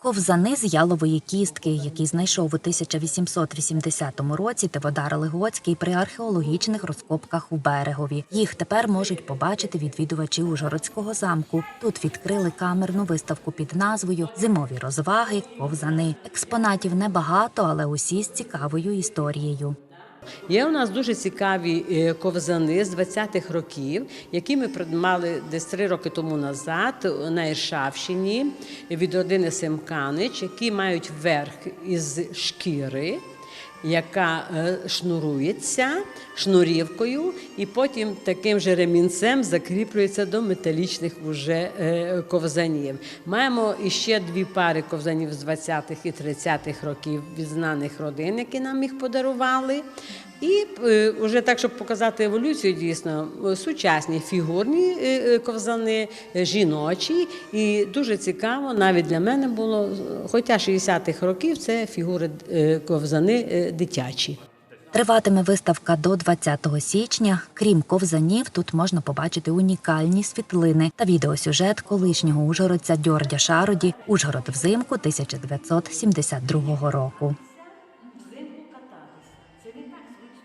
Ковзани з ялової кістки, які знайшов у 1880 році Теводар Легоцький при археологічних розкопках у берегові. Їх тепер можуть побачити відвідувачі Ужгородського замку. Тут відкрили камерну виставку під назвою Зимові розваги, ковзани. Експонатів небагато, але усі з цікавою історією. Є у нас дуже цікаві е, ковзани з 20-х років, які ми мали десь три роки тому назад на Іршавщині від родини Семканич, які мають верх із шкіри. Яка е, шнурується шнурівкою, і потім таким же ремінцем закріплюється до металічних уже е, ковзанів. Маємо іще дві пари ковзанів з 20-х і 30-х років від знаних родин, які нам їх подарували. І е, вже так, щоб показати еволюцію, дійсно е, сучасні фігурні е, е, ковзани, е, жіночі. І дуже цікаво, навіть для мене було, е, хоча 60-х років це фігури е, ковзани е, дитячі. Триватиме виставка до 20 січня. Крім ковзанів, тут можна побачити унікальні світлини та відеосюжет колишнього ужгородця Дьордя Шароді Ужгород взимку 1972 року.